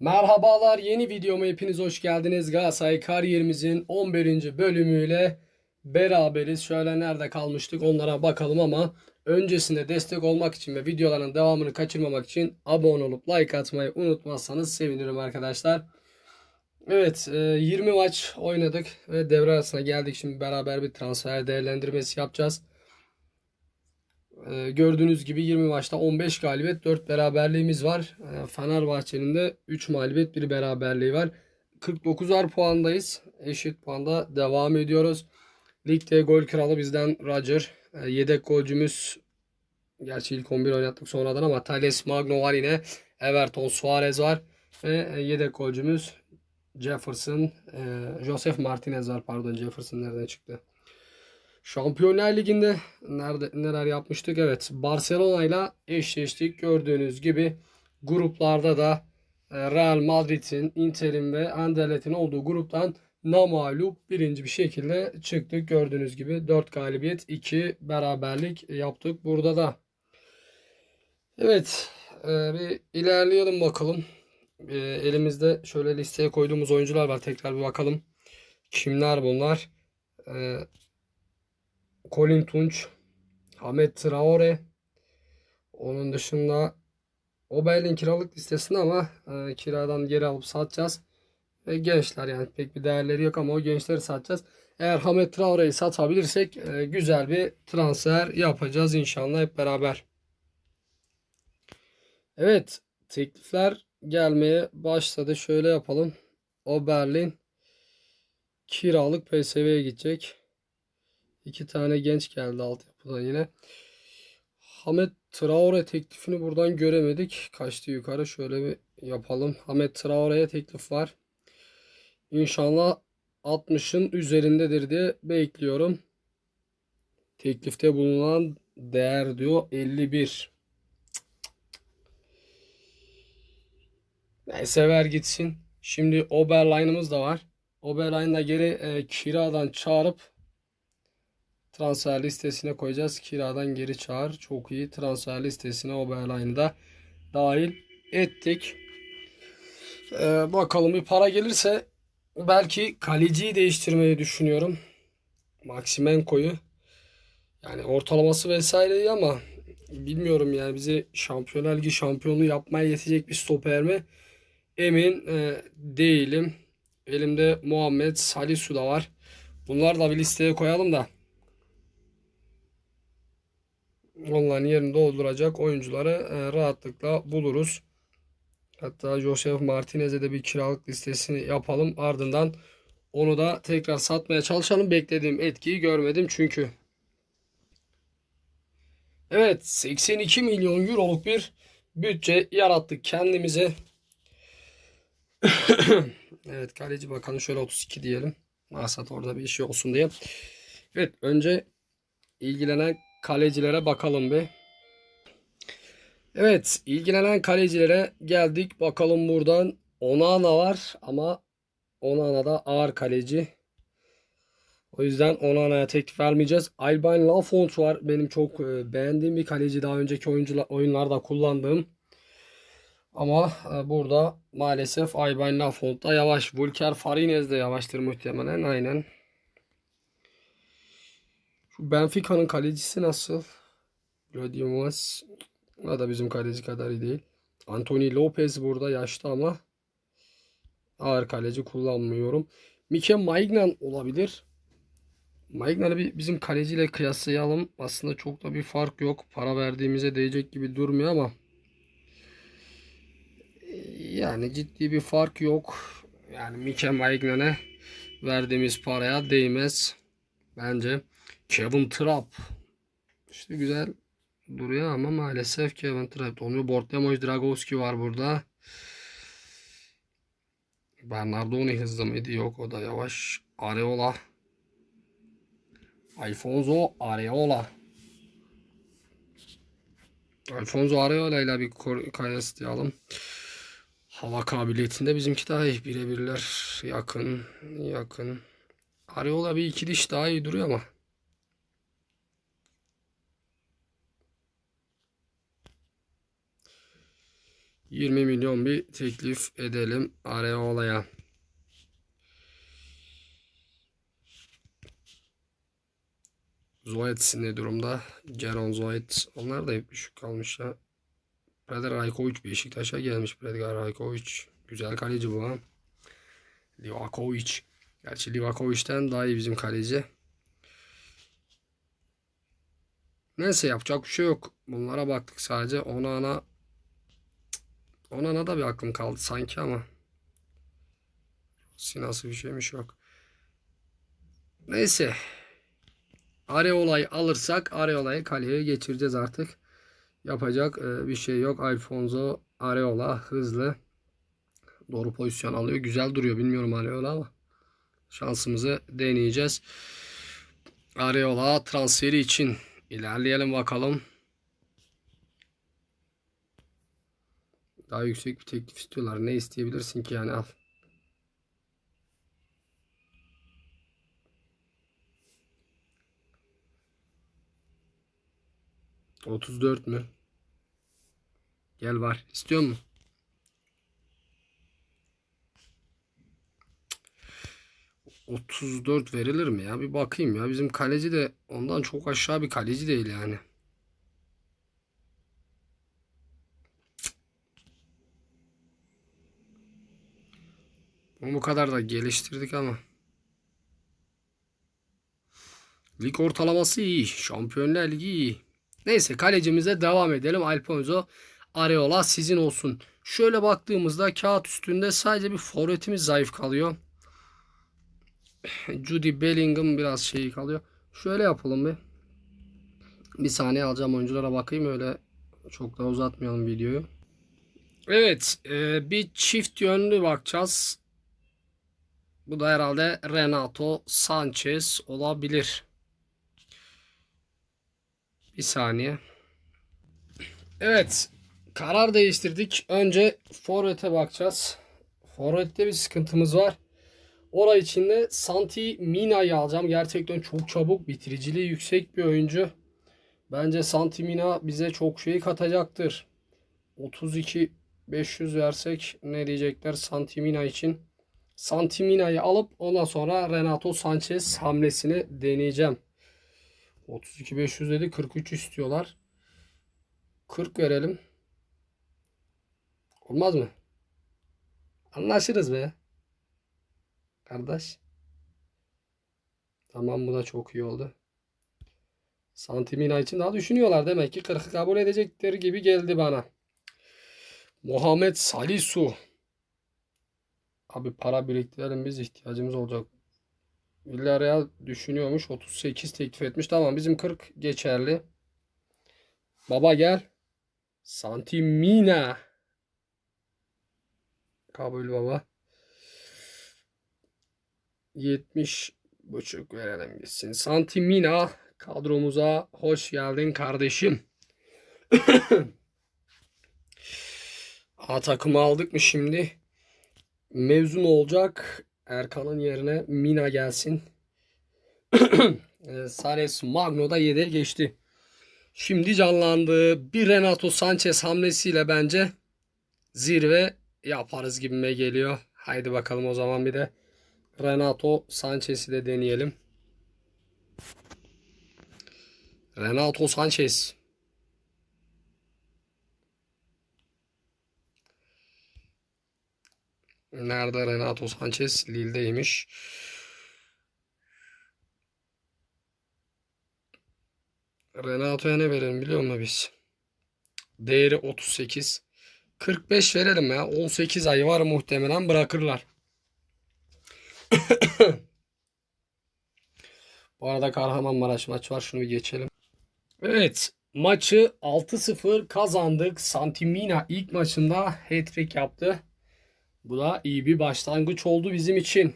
Merhabalar yeni videoma hepiniz hoş geldiniz. Galatasaray kariyerimizin 11. bölümüyle beraberiz. Şöyle nerede kalmıştık onlara bakalım ama öncesinde destek olmak için ve videoların devamını kaçırmamak için abone olup like atmayı unutmazsanız sevinirim arkadaşlar. Evet e, 20 maç oynadık ve devre arasına geldik. Şimdi beraber bir transfer değerlendirmesi yapacağız. Ee, gördüğünüz gibi 20 maçta 15 galibiyet 4 beraberliğimiz var. Ee, Fenerbahçe'nin de 3 mağlubiyet 1 beraberliği var. 49'ar puandayız. Eşit puanda devam ediyoruz. Ligde gol kralı bizden Roger. Ee, yedek golcümüz gerçi ilk 11 oynattık sonradan ama Thales Magno var yine. Everton Suarez var. Ve e, yedek golcümüz Jefferson. e, Joseph Martinez var pardon Jefferson nereden çıktı? Şampiyonlar Ligi'nde nerede neler yapmıştık? Evet, Barcelona ile eşleştik. Gördüğünüz gibi gruplarda da e, Real Madrid'in, Inter'in ve Anderlet'in olduğu gruptan namalup birinci bir şekilde çıktık. Gördüğünüz gibi 4 galibiyet, 2 beraberlik yaptık burada da. Evet, e, bir ilerleyelim bakalım. E, Elimizde şöyle listeye koyduğumuz oyuncular var. Tekrar bir bakalım. Kimler bunlar? E, Colin Tunç, Ahmet Traore. Onun dışında Oberlin kiralık listesinde ama e, kiradan geri alıp satacağız. Ve gençler yani pek bir değerleri yok ama o gençleri satacağız. Eğer Hamet Traore'yi satabilirsek e, güzel bir transfer yapacağız inşallah hep beraber. Evet teklifler gelmeye başladı. Şöyle yapalım. Oberlin kiralık PSV'ye gidecek. İki tane genç geldi altyapıdan yine. Hamet Traore teklifini buradan göremedik. Kaçtı yukarı. Şöyle bir yapalım. Hamet Traore'ye teklif var. İnşallah 60'ın üzerindedir diye bekliyorum. Teklifte bulunan değer diyor 51. Neyse ver gitsin. Şimdi Oberline'ımız da var. Oberline'da geri e, kiradan çağırıp transfer listesine koyacağız. Kiradan geri çağır. Çok iyi. Transfer listesine Oberline'ı da dahil ettik. Ee, bakalım bir para gelirse belki kaleciyi değiştirmeyi düşünüyorum. Maximenko'yu. Yani ortalaması vesaire iyi ama bilmiyorum yani bizi Şampiyonlar Ligi şampiyonluğu yapmaya yetecek bir stoper mi? Emin e, değilim. Elimde Muhammed Salisu da var. Bunlar da bir listeye koyalım da. Onların yerini dolduracak oyuncuları e, rahatlıkla buluruz. Hatta Joseph Martinez'e de bir kiralık listesini yapalım. Ardından onu da tekrar satmaya çalışalım. Beklediğim etkiyi görmedim çünkü. Evet 82 milyon euroluk bir bütçe yarattık kendimize. evet kaleci bakalım şöyle 32 diyelim. Maksat orada bir işi olsun diye. Evet önce ilgilenen kalecilere bakalım bir. Evet ilgilenen kalecilere geldik. Bakalım buradan Onana var ama Onana da ağır kaleci. O yüzden Onana'ya teklif vermeyeceğiz. Alban Lafont var. Benim çok e, beğendiğim bir kaleci. Daha önceki oyuncular, oyunlarda kullandığım. Ama e, burada maalesef Alban Lafont da yavaş. Vulker Farinez de yavaştır muhtemelen. Aynen. Şu Benfica'nın kalecisi nasıl? Rodimus. O da bizim kaleci kadar iyi değil. Anthony Lopez burada yaşlı ama ağır kaleci kullanmıyorum. Mike Maignan olabilir. Maignan'ı bizim kaleciyle kıyaslayalım. Aslında çok da bir fark yok. Para verdiğimize değecek gibi durmuyor ama yani ciddi bir fark yok. Yani Mike Maignan'a verdiğimiz paraya değmez bence. Kevin Trapp. İşte güzel duruyor ama maalesef Kevin Trapp olmuyor. Bortlemoj Dragowski var burada. Bernardoni hızlı mıydı? Yok o da yavaş. Areola. Alfonso Areola. Alfonso Areola ile bir kıyaslayalım. Hava kabiliyetinde bizimki daha iyi. Birebirler yakın. Yakın. Areola bir iki diş daha iyi duruyor ama. 20 milyon bir teklif edelim Areola'ya. Zoet ne durumda? Ceron Zoet. Onlar da hep düşük kalmış ya. Predar Rajkovic Beşiktaş'a gelmiş. Predar Rajkovic. Güzel kaleci bu ha. Livakovic. Gerçi Livakovic'ten daha iyi bizim kaleci. Neyse yapacak bir şey yok. Bunlara baktık sadece. Ona ana ona ana da bir aklım kaldı sanki ama. Sinası bir şeymiş yok. Neyse. Areola'yı alırsak Areola'yı kaleye geçireceğiz artık. Yapacak e, bir şey yok. Alfonso Areola hızlı. Doğru pozisyon alıyor. Güzel duruyor. Bilmiyorum Areola ama. Şansımızı deneyeceğiz. Areola transferi için ilerleyelim bakalım. Daha yüksek bir teklif istiyorlar. Ne isteyebilirsin ki yani al. Otuz dört mü? Gel var. İstiyor musun? Otuz dört verilir mi ya? Bir bakayım ya. Bizim kaleci de ondan çok aşağı bir kaleci değil yani. Bu kadar da geliştirdik ama. Lig ortalaması iyi. Şampiyonlar Ligi iyi. Neyse kalecimize devam edelim. Alfonso Areola sizin olsun. Şöyle baktığımızda kağıt üstünde sadece bir forvetimiz zayıf kalıyor. Judy Bellingham biraz şey kalıyor. Şöyle yapalım bir. Bir saniye alacağım oyunculara bakayım öyle çok da uzatmayalım videoyu. Evet e, bir çift yönlü bakacağız. Bu da herhalde Renato Sanchez olabilir. Bir saniye. Evet. Karar değiştirdik. Önce Forvet'e bakacağız. Forvet'te bir sıkıntımız var. Orayı içinde Santi Mina'yı alacağım. Gerçekten çok çabuk, bitiriciliği yüksek bir oyuncu. Bence Santi Mina bize çok şey katacaktır. 32 500 versek ne diyecekler Santi Mina için? Santi Mina'yı alıp ondan sonra Renato Sanchez hamlesini deneyeceğim. 32 500 dedi 43 istiyorlar. 40 verelim. Olmaz mı? Anlaşırız be. Kardeş. Tamam bu da çok iyi oldu. Santimina için daha düşünüyorlar. Demek ki 40'ı kabul edecektir gibi geldi bana. Muhammed Salisu. Abi para biriktirelim biz ihtiyacımız olacak. Villarreal düşünüyormuş. 38 teklif etmiş. Tamam bizim 40 geçerli. Baba gel. Santimina. Kabul baba. 70 buçuk verelim gitsin. Santimina kadromuza hoş geldin kardeşim. A takımı aldık mı şimdi? Mevzu ne olacak? Erkan'ın yerine Mina gelsin. E, Sares Magno da 7'ye geçti. Şimdi canlandı. Bir Renato Sanchez hamlesiyle bence zirve yaparız gibime geliyor. Haydi bakalım o zaman bir de Renato Sanchez'i de deneyelim. Renato Sanchez. Nerede Renato Sanchez? Lille'deymiş. Renato'ya ne verelim biliyor musun biz? Değeri 38. 45 verelim ya. 18 ay var muhtemelen bırakırlar. Bu arada Kahramanmaraş maç var. Şunu bir geçelim. Evet. Maçı 6-0 kazandık. Santimina ilk maçında hat-trick yaptı. Bu da iyi bir başlangıç oldu bizim için.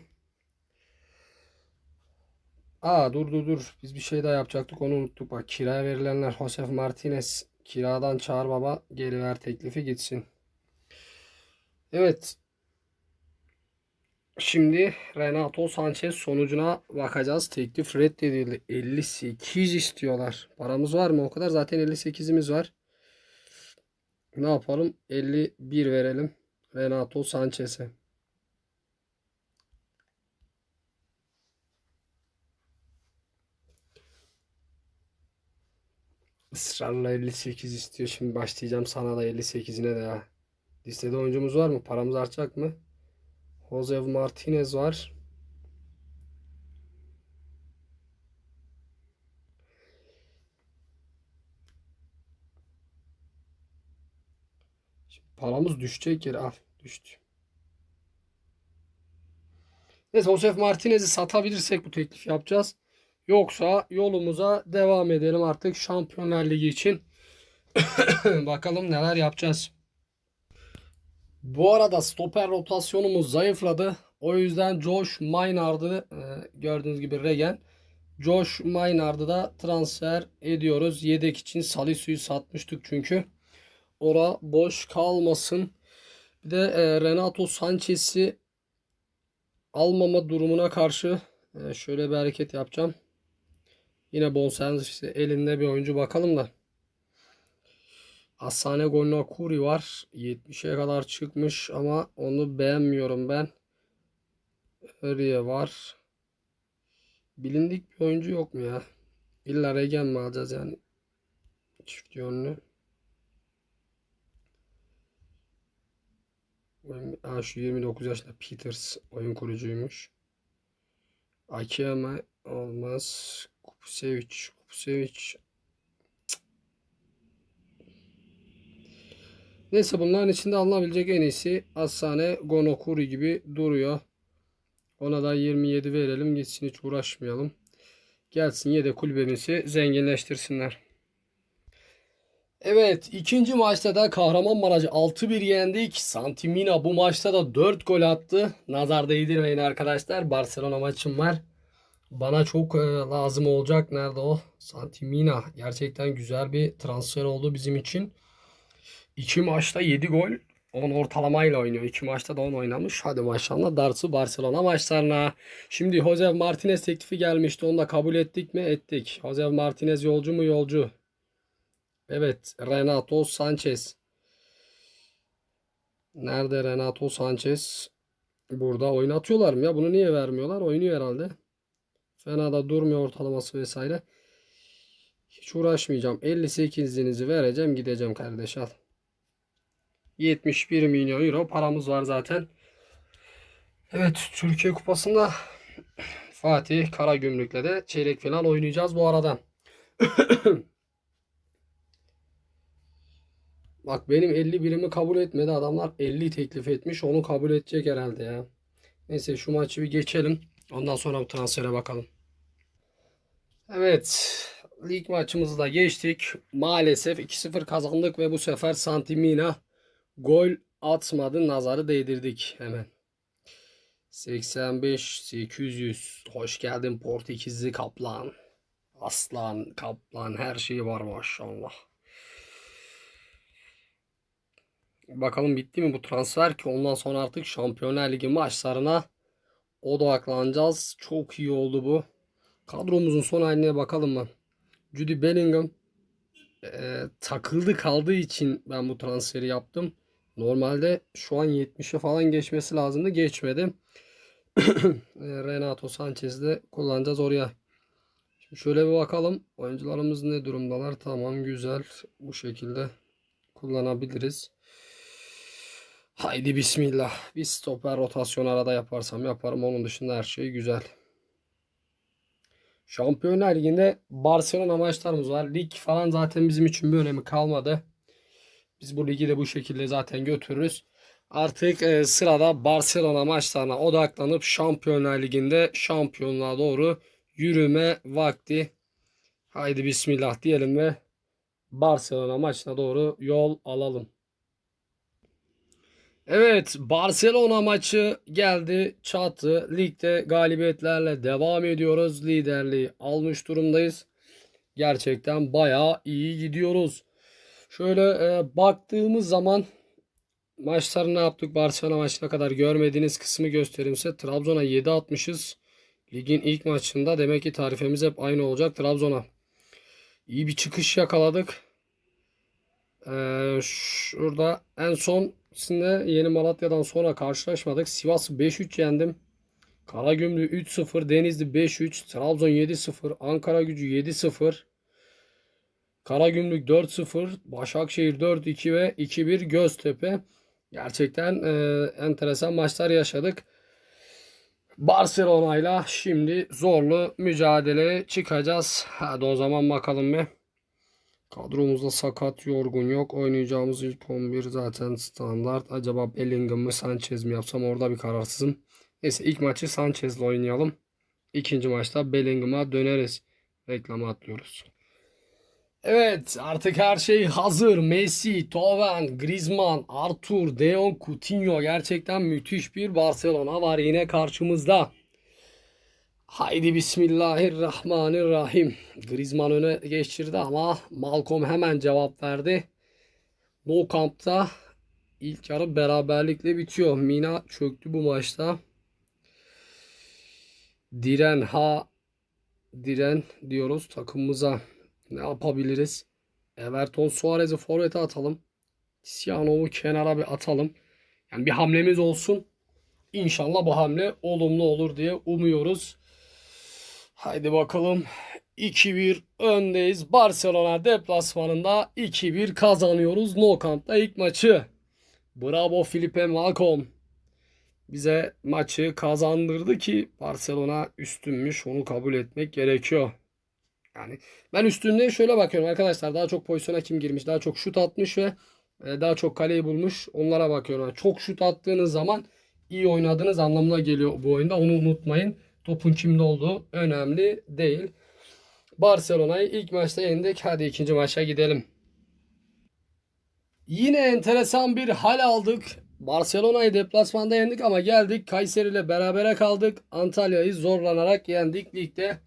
Aa dur dur dur. Biz bir şey daha yapacaktık onu unuttuk. Bak kiraya verilenler Josef Martinez kiradan çağır baba geri ver teklifi gitsin. Evet. Şimdi Renato Sanchez sonucuna bakacağız. Teklif reddedildi. 58 istiyorlar. Paramız var mı? O kadar zaten 58'imiz var. Ne yapalım? 51 verelim. Renato Sanchez'e. Israrla 58 istiyor. Şimdi başlayacağım sana da 58'ine de ya. Listede oyuncumuz var mı? Paramız artacak mı? Jose Martinez var. Şimdi paramız düşecek yere al. Düştü. Neyse Josef Martinez'i satabilirsek bu teklif yapacağız. Yoksa yolumuza devam edelim artık Şampiyonlar Ligi için. Bakalım neler yapacağız. Bu arada stoper rotasyonumuz zayıfladı. O yüzden Josh Maynard'ı e, gördüğünüz gibi Regen. Josh Maynard'ı da transfer ediyoruz. Yedek için Salisu'yu satmıştık çünkü. Ora boş kalmasın. Bir de e, Renato Sanchez'i almama durumuna karşı e, şöyle bir hareket yapacağım. Yine bonservis elinde bir oyuncu bakalım da. Asane Gonakuri var. 70'e kadar çıkmış ama onu beğenmiyorum ben. Öriye var. Bilindik bir oyuncu yok mu ya? İlla Regen mi alacağız yani? Çift yönlü. Ha, şu 29 yaşında Peters oyun kurucuymuş. Akiyama olmaz. Kupsevic. Kupsevic. Neyse bunların içinde alınabilecek en iyisi Asane Gonokuri gibi duruyor. Ona da 27 verelim gitsin hiç uğraşmayalım. Gelsin yedek kulübemizi zenginleştirsinler. Evet ikinci maçta da Kahramanmaraş'ı 6-1 yendik. Santimina bu maçta da 4 gol attı. Nazar değdirmeyin arkadaşlar. Barcelona maçım var. Bana çok e, lazım olacak. Nerede o? Santimina. Gerçekten güzel bir transfer oldu bizim için. 2 maçta 7 gol. 10 ortalamayla oynuyor. 2 maçta da 10 oynamış. Hadi maşallah dartsı Barcelona maçlarına. Şimdi Jose Martinez teklifi gelmişti. Onu da kabul ettik mi? Ettik. Jose Martinez yolcu mu? Yolcu. Evet. Renato Sanchez. Nerede Renato Sanchez? Burada oynatıyorlar mı ya? Bunu niye vermiyorlar? Oynuyor herhalde. Fena da durmuyor ortalaması vesaire. Hiç uğraşmayacağım. 58'inizi vereceğim. Gideceğim kardeş al. 71 milyon euro paramız var zaten. Evet Türkiye Kupası'nda Fatih Karagümrük'le de çeyrek final oynayacağız bu arada. Bak benim 50 birimi kabul etmedi. Adamlar 50 teklif etmiş. Onu kabul edecek herhalde ya. Neyse şu maçı bir geçelim. Ondan sonra bu transfere bakalım. Evet. Lig maçımızı da geçtik. Maalesef 2-0 kazandık ve bu sefer Santimina gol atmadı. Nazarı değdirdik hemen. 85 800 hoş geldin Portekizli Kaplan. Aslan, Kaplan her şey var maşallah. Bakalım bitti mi bu transfer ki ondan sonra artık Şampiyonlar Ligi maçlarına odaklanacağız. Çok iyi oldu bu. Kadromuzun son haline bakalım mı? Judy Bellingham e, takıldı kaldığı için ben bu transferi yaptım. Normalde şu an 70'e falan geçmesi lazımdı. Geçmedi. Renato Sanchez'de kullanacağız oraya. Şimdi şöyle bir bakalım. Oyuncularımız ne durumdalar? Tamam güzel. Bu şekilde kullanabiliriz. Haydi bismillah. Bir stoper rotasyon arada yaparsam yaparım. Onun dışında her şey güzel. Şampiyonlar Ligi'nde Barcelona maçlarımız var. Lig falan zaten bizim için bir önemi kalmadı. Biz bu ligi de bu şekilde zaten götürürüz. Artık e, sırada Barcelona maçlarına odaklanıp Şampiyonlar Ligi'nde şampiyonluğa doğru yürüme vakti. Haydi bismillah diyelim ve Barcelona maçına doğru yol alalım. Evet Barcelona maçı geldi çattı. Ligde galibiyetlerle devam ediyoruz. Liderliği almış durumdayız. Gerçekten bayağı iyi gidiyoruz. Şöyle e, baktığımız zaman maçları ne yaptık? Barcelona maçına kadar görmediğiniz kısmı göstereyim size. Trabzon'a 7 atmışız. Ligin ilk maçında demek ki tarifemiz hep aynı olacak Trabzon'a. İyi bir çıkış yakaladık. Ee, şurada en son sizinle Yeni Malatya'dan sonra karşılaşmadık. Sivas'ı 5-3 yendim. Karagümrük 3-0, Denizli 5-3, Trabzon 7-0, Ankara Gücü 7-0, Karagümrük 4-0, Başakşehir 4-2 ve 2-1 Göztepe. Gerçekten e, enteresan maçlar yaşadık. Barcelona'yla şimdi zorlu mücadeleye çıkacağız. Hadi o zaman bakalım bir. Kadromuzda sakat, yorgun yok. Oynayacağımız ilk 11 zaten standart. Acaba Bellingham mı Sanchez mi yapsam orada bir kararsızım. Neyse ilk maçı Sanchez'le oynayalım. İkinci maçta Bellingham'a döneriz. Reklama atlıyoruz. Evet artık her şey hazır. Messi, Toven, Griezmann, Arthur, De Jong, Coutinho gerçekten müthiş bir Barcelona var yine karşımızda. Haydi Bismillahirrahmanirrahim. Griezmann öne geçirdi ama Malcolm hemen cevap verdi. No Camp'ta ilk yarı beraberlikle bitiyor. Mina çöktü bu maçta. Diren ha diren diyoruz takımımıza. Ne yapabiliriz? Everton Suarez'i forvete atalım. Tiziano'yu kenara bir atalım. Yani bir hamlemiz olsun. İnşallah bu hamle olumlu olur diye umuyoruz. Haydi bakalım. 2-1 öndeyiz. Barcelona deplasmanında 2-1 kazanıyoruz. No Camp'ta ilk maçı. Bravo Felipe Malcolm. Bize maçı kazandırdı ki Barcelona üstünmüş. Onu kabul etmek gerekiyor. Yani ben üstünlüğe şöyle bakıyorum arkadaşlar. Daha çok pozisyona kim girmiş, daha çok şut atmış ve e, daha çok kaleyi bulmuş. Onlara bakıyorum. Çok şut attığınız zaman iyi oynadığınız anlamına geliyor bu oyunda. Onu unutmayın. Topun kimde olduğu önemli değil. Barcelona'yı ilk maçta yendik. Hadi ikinci maça gidelim. Yine enteresan bir hal aldık. Barcelona'yı deplasmanda yendik ama geldik Kayseri ile berabere kaldık. Antalya'yı zorlanarak yendik ligde.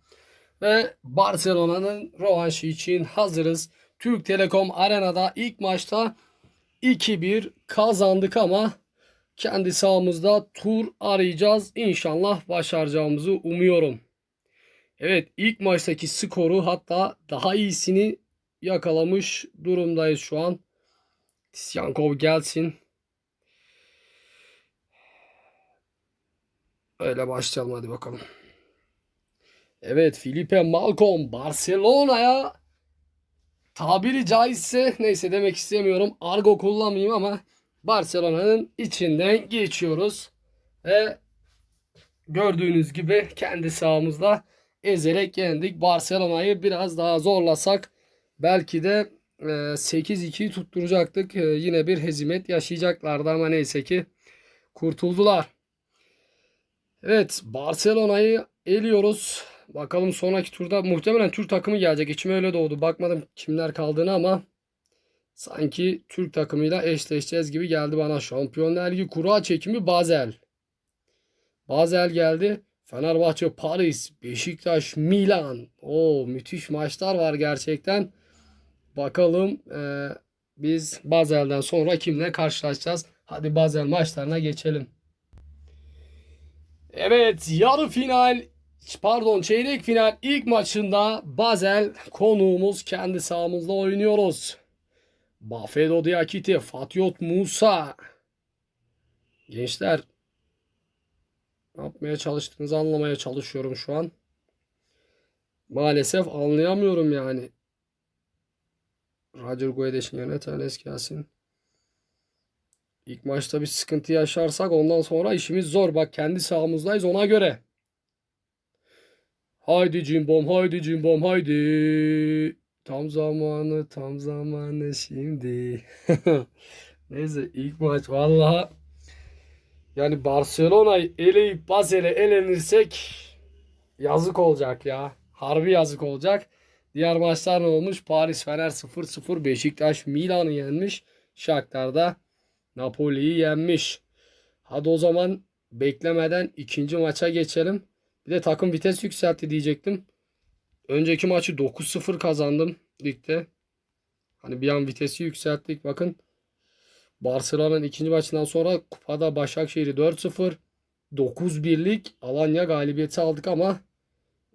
Ve Barcelona'nın rövanşı için hazırız. Türk Telekom Arena'da ilk maçta 2-1 kazandık ama kendi sahamızda tur arayacağız. İnşallah başaracağımızı umuyorum. Evet ilk maçtaki skoru hatta daha iyisini yakalamış durumdayız şu an. Tisyankov gelsin. Öyle başlayalım hadi bakalım. Evet Felipe Malcolm Barcelona'ya tabiri caizse neyse demek istemiyorum. Argo kullanmayayım ama Barcelona'nın içinden geçiyoruz. Ve gördüğünüz gibi kendi sahamızda ezerek yendik. Barcelona'yı biraz daha zorlasak belki de 8-2'yi tutturacaktık. E, Yine bir hezimet yaşayacaklardı ama neyse ki kurtuldular. Evet Barcelona'yı eliyoruz. Bakalım sonraki turda muhtemelen Türk takımı gelecek. İçime öyle doğdu. Bakmadım kimler kaldığını ama sanki Türk takımıyla eşleşeceğiz gibi geldi bana. Şampiyonlar Ligi kura çekimi Basel. Basel geldi. Fenerbahçe, Paris, Beşiktaş, Milan. O müthiş maçlar var gerçekten. Bakalım e, biz Basel'den sonra kimle karşılaşacağız? Hadi Basel maçlarına geçelim. Evet yarı final pardon çeyrek final ilk maçında Basel konuğumuz kendi sahamızda oynuyoruz. Bafedo Diakite, Fatyot Musa. Gençler ne yapmaya çalıştığınızı anlamaya çalışıyorum şu an. Maalesef anlayamıyorum yani. Roger Guedes'in yöneten eski gelsin. İlk maçta bir sıkıntı yaşarsak ondan sonra işimiz zor. Bak kendi sahamızdayız ona göre. Haydi cimbom haydi cimbom haydi. Tam zamanı tam zamanı şimdi. Neyse ilk maç vallahi yani Barcelona'yı eleyip Basel'e elenirsek yazık olacak ya. Harbi yazık olacak. Diğer maçlar ne olmuş? Paris Fener 0-0 Beşiktaş Milan'ı yenmiş. Shakhtar da Napoli'yi yenmiş. Hadi o zaman beklemeden ikinci maça geçelim. Bir de takım vites yükseltti diyecektim. Önceki maçı 9-0 kazandım ligde. Hani bir an vitesi yükselttik. Bakın Barcelona'nın ikinci maçından sonra kupada Başakşehir'i 4-0 9-1'lik Alanya galibiyeti aldık ama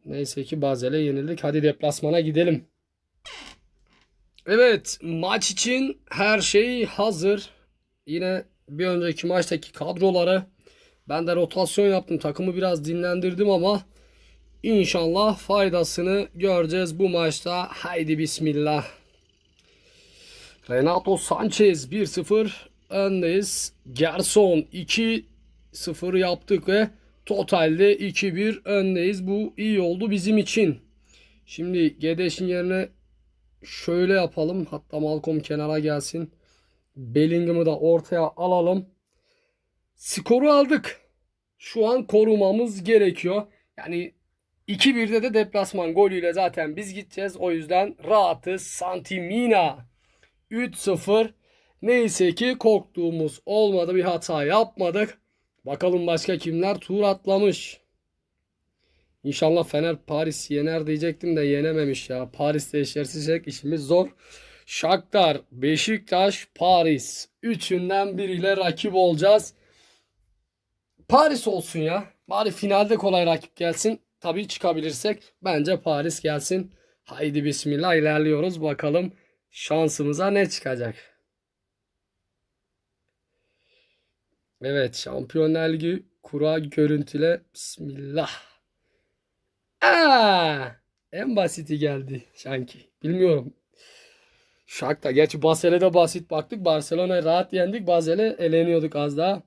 neyse ki Bazel'e yenildik. Hadi deplasmana gidelim. Evet maç için her şey hazır. Yine bir önceki maçtaki kadroları ben de rotasyon yaptım. Takımı biraz dinlendirdim ama inşallah faydasını göreceğiz bu maçta. Haydi bismillah. Renato Sanchez 1-0 öndeyiz. Gerson 2-0 yaptık ve totalde 2-1 öndeyiz. Bu iyi oldu bizim için. Şimdi Gedeş'in yerine şöyle yapalım. Hatta Malcolm kenara gelsin. Bellingham'ı da ortaya alalım. Skoru aldık. Şu an korumamız gerekiyor. Yani 2-1'de de deplasman golüyle zaten biz gideceğiz. O yüzden rahatız. Santimina 3-0. Neyse ki korktuğumuz olmadı. Bir hata yapmadık. Bakalım başka kimler tur atlamış. İnşallah Fener Paris yener diyecektim de yenememiş ya. Paris'te eşleşecek işimiz zor. Shakhtar, Beşiktaş, Paris. Üçünden biriyle rakip olacağız. Paris olsun ya. Bari finalde kolay rakip gelsin. Tabii çıkabilirsek bence Paris gelsin. Haydi bismillah ilerliyoruz. Bakalım şansımıza ne çıkacak. Evet Şampiyonlar Ligi kura görüntüle bismillah. Aa, en basiti geldi sanki. Bilmiyorum. Shakhtar. Gerçi Basel'e basit baktık. Barcelona'yı rahat yendik. Basel'e eleniyorduk az daha.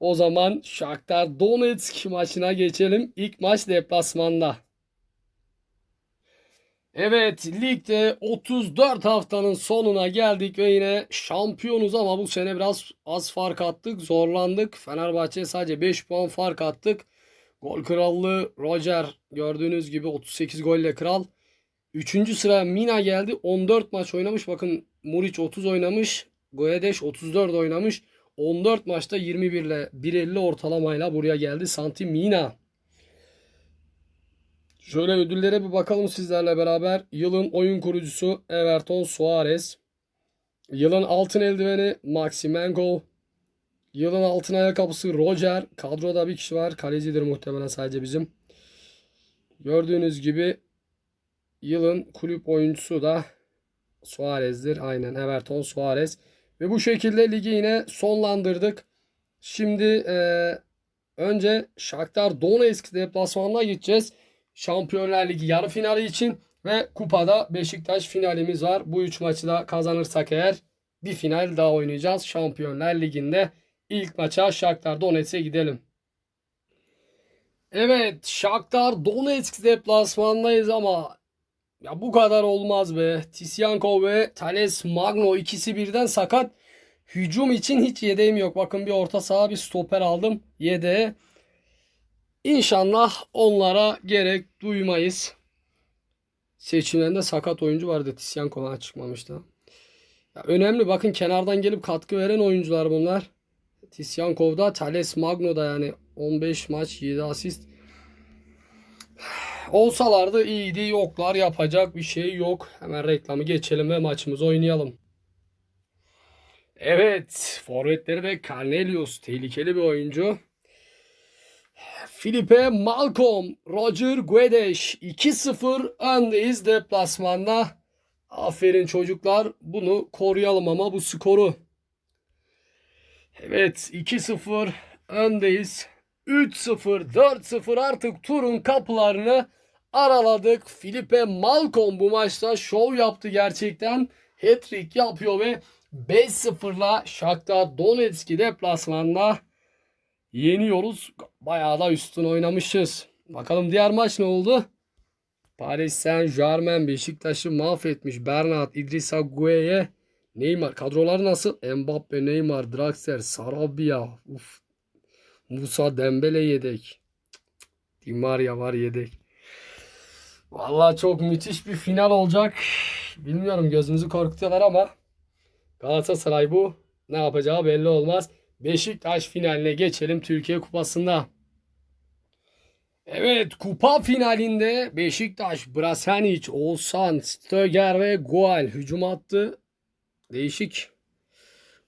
O zaman Shakhtar Donetsk maçına geçelim. İlk maç deplasmanda. Evet ligde 34 haftanın sonuna geldik ve yine şampiyonuz ama bu sene biraz az fark attık. Zorlandık. Fenerbahçe'ye sadece 5 puan fark attık. Gol krallığı Roger gördüğünüz gibi 38 golle kral. Üçüncü sıra Mina geldi. 14 maç oynamış. Bakın Muriç 30 oynamış. Goyedeş 34 oynamış. 14 maçta 21 ile 1.50 ortalamayla buraya geldi. Santi Mina. Şöyle ödüllere bir bakalım sizlerle beraber. Yılın oyun kurucusu Everton Suarez. Yılın altın eldiveni Maximenko. Yılın altın ayakkabısı Roger. Kadroda bir kişi var. Kalecidir muhtemelen sadece bizim. Gördüğünüz gibi yılın kulüp oyuncusu da Suarez'dir. Aynen Everton Suarez. Ve bu şekilde ligi yine sonlandırdık. Şimdi e, önce Shakhtar Donetsk deplasmanına gideceğiz. Şampiyonlar Ligi yarı finali için ve kupada Beşiktaş finalimiz var. Bu üç maçı da kazanırsak eğer bir final daha oynayacağız. Şampiyonlar Ligi'nde ilk maça Shakhtar Donetsk'e gidelim. Evet Shakhtar Donetsk deplasmandayız ama ya bu kadar olmaz be. Tisyankov ve Thales Magno ikisi birden sakat. Hücum için hiç yedeğim yok. Bakın bir orta saha bir stoper aldım yedeğe. İnşallah onlara gerek duymayız. Seçimlerinde sakat oyuncu vardı. Tisyankov'a çıkmamıştı. Ya önemli bakın kenardan gelip katkı veren oyuncular bunlar. Tisyankov'da, Thales Magno'da yani 15 maç 7 asist. Olsalardı iyiydi. Yoklar yapacak bir şey yok. Hemen reklamı geçelim ve maçımızı oynayalım. Evet. Forvetleri de Cornelius. Tehlikeli bir oyuncu. Felipe Malcolm, Roger Guedes 2-0 öndeyiz deplasmanda. Aferin çocuklar. Bunu koruyalım ama bu skoru. Evet 2-0 öndeyiz. 3-0, 4-0 artık turun kapılarını araladık. Felipe Malcolm bu maçta şov yaptı gerçekten. Hat-trick yapıyor ve 5-0'la Shakhtar Donetsk'i deplasmanda yeniyoruz. Bayağı da üstün oynamışız. Bakalım diğer maç ne oldu? Paris Saint Germain Beşiktaş'ı mahvetmiş. Bernat, İdrissa Gueye, Neymar. Kadroları nasıl? Mbappe, Neymar, Draxler, Sarabia. Uf. Musa Dembele yedek. Di Maria var yedek. Vallahi çok müthiş bir final olacak. Bilmiyorum gözümüzü korkutuyorlar ama Galatasaray bu. Ne yapacağı belli olmaz. Beşiktaş finaline geçelim Türkiye Kupası'nda. Evet kupa finalinde Beşiktaş, Brasanic, Oğuzhan, Stöger ve Goal hücum attı. Değişik.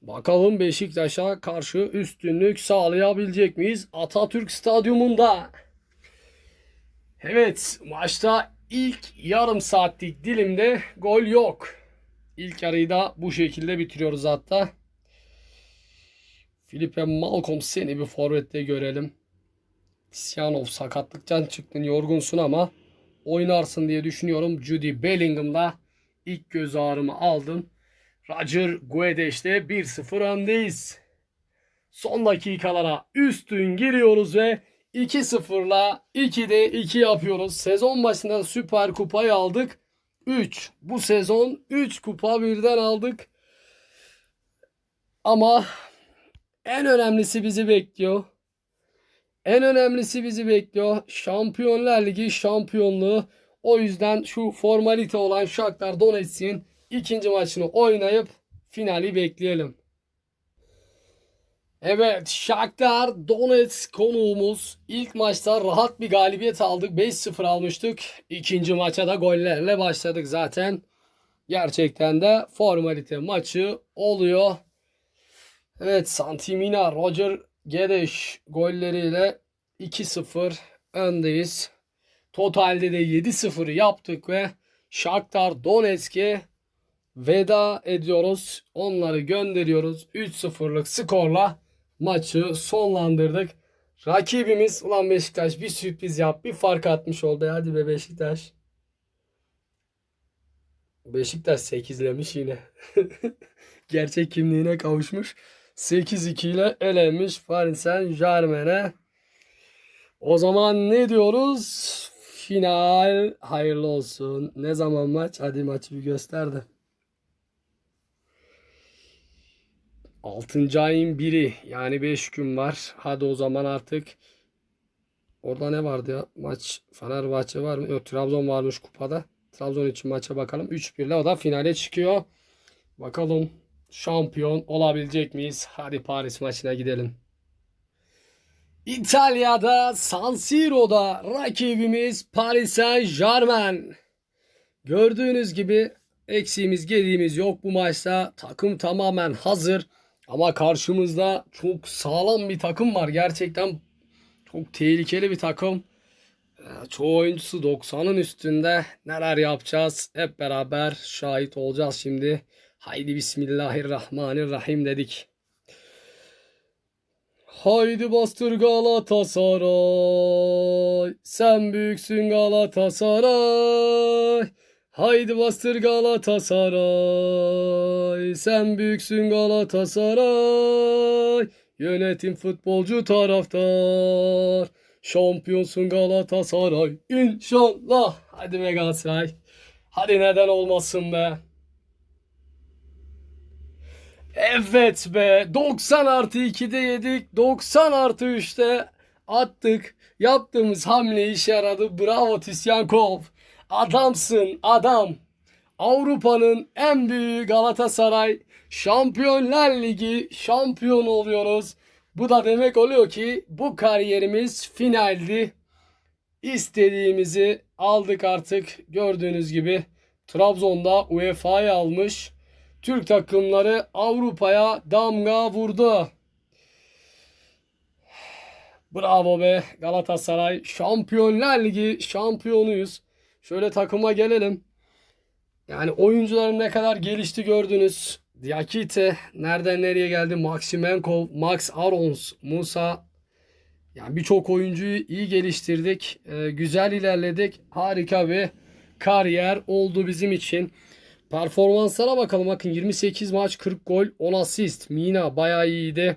Bakalım Beşiktaş'a karşı üstünlük sağlayabilecek miyiz? Atatürk Stadyumunda. Evet maçta ilk yarım saatlik dilimde gol yok. İlk yarıyı da bu şekilde bitiriyoruz hatta. Felipe Malcolm seni bir forvette görelim. Syanov sakatlıktan çıktın yorgunsun ama oynarsın diye düşünüyorum. Judy Bellingham'da ilk göz ağrımı aldım. Roger Guedes'te 1-0 öndeyiz. Son dakikalara üstün giriyoruz ve 2-0'la 2'de 2 yapıyoruz. Sezon başında Süper Kupayı aldık. 3. Bu sezon 3 kupa birden aldık. Ama en önemlisi bizi bekliyor. En önemlisi bizi bekliyor. Şampiyonlar Ligi şampiyonluğu. O yüzden şu formalite olan Shakhtar Donetsk'in ikinci maçını oynayıp finali bekleyelim. Evet Shakhtar Donetsk konuğumuz. İlk maçta rahat bir galibiyet aldık. 5-0 almıştık. İkinci maça da gollerle başladık zaten. Gerçekten de formalite maçı oluyor. Evet Santimina, Roger Gedeş golleriyle 2-0 öndeyiz. Totalde de 7-0 yaptık ve Shakhtar Donetsk'e veda ediyoruz. Onları gönderiyoruz. 3-0'lık skorla maçı sonlandırdık. Rakibimiz ulan Beşiktaş bir sürpriz yap. Bir fark atmış oldu. Hadi be Beşiktaş. Beşiktaş 8'lemiş yine. Gerçek kimliğine kavuşmuş. 8-2 ile elenmiş Paris Saint Germain'e. O zaman ne diyoruz? Final hayırlı olsun. Ne zaman maç? Hadi maçı bir göster de. 6. ayın 1'i yani 5 gün var. Hadi o zaman artık orada ne vardı ya? Maç Fenerbahçe var mı? Yok Trabzon varmış kupada. Trabzon için maça bakalım. 3-1 ile o da finale çıkıyor. Bakalım şampiyon olabilecek miyiz? Hadi Paris maçına gidelim. İtalya'da San Siro'da rakibimiz Paris Saint Germain. Gördüğünüz gibi eksiğimiz gediğimiz yok bu maçta. Takım tamamen hazır. Ama karşımızda çok sağlam bir takım var. Gerçekten çok tehlikeli bir takım. Ee, Çoğu oyuncusu 90'ın üstünde. Neler yapacağız? Hep beraber şahit olacağız şimdi. Haydi Bismillahirrahmanirrahim dedik. Haydi bastır Galatasaray. Sen büyüksün Galatasaray. Haydi bastır Galatasaray. Sen büyüksün Galatasaray. Yönetim futbolcu taraftar. Şampiyonsun Galatasaray. İnşallah. Hadi be Galatasaray. Hadi neden olmasın be. Evet be 90 artı 2'de yedik 90 artı 3'te attık yaptığımız hamle işe yaradı bravo Tisyankov adamsın adam Avrupa'nın en büyüğü Galatasaray Şampiyonlar Ligi şampiyonu oluyoruz bu da demek oluyor ki bu kariyerimiz finaldi istediğimizi aldık artık gördüğünüz gibi Trabzon'da UEFA'yı almış Türk takımları Avrupa'ya damga vurdu. Bravo be Galatasaray. Şampiyonlar Ligi şampiyonuyuz. Şöyle takıma gelelim. Yani oyuncularım ne kadar gelişti gördünüz. Diakite nereden nereye geldi? Maximenkov, Max Arons, Musa. Yani birçok oyuncuyu iyi geliştirdik. Ee, güzel ilerledik. Harika bir kariyer oldu bizim için. Performanslara bakalım. Bakın 28 maç 40 gol 10 asist. Mina bayağı iyiydi.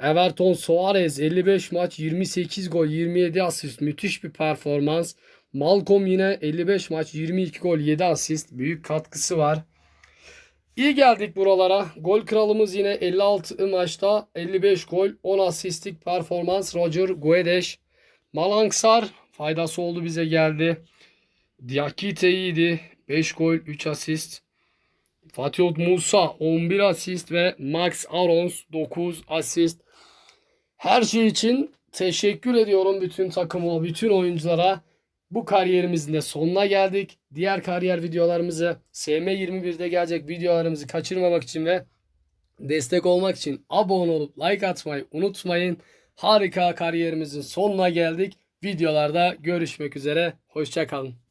Everton Suarez 55 maç 28 gol 27 asist. Müthiş bir performans. Malcolm yine 55 maç 22 gol 7 asist. Büyük katkısı var. İyi geldik buralara. Gol kralımız yine 56 maçta 55 gol 10 asistlik performans. Roger Guedes. Malangsar faydası oldu bize geldi. Diakite iyiydi. 5 gol 3 asist. Fatih Musa 11 asist ve Max Arons 9 asist. Her şey için teşekkür ediyorum bütün takıma, bütün oyunculara. Bu kariyerimizin de sonuna geldik. Diğer kariyer videolarımızı SM21'de gelecek videolarımızı kaçırmamak için ve destek olmak için abone olup like atmayı unutmayın. Harika kariyerimizin sonuna geldik. Videolarda görüşmek üzere. Hoşçakalın.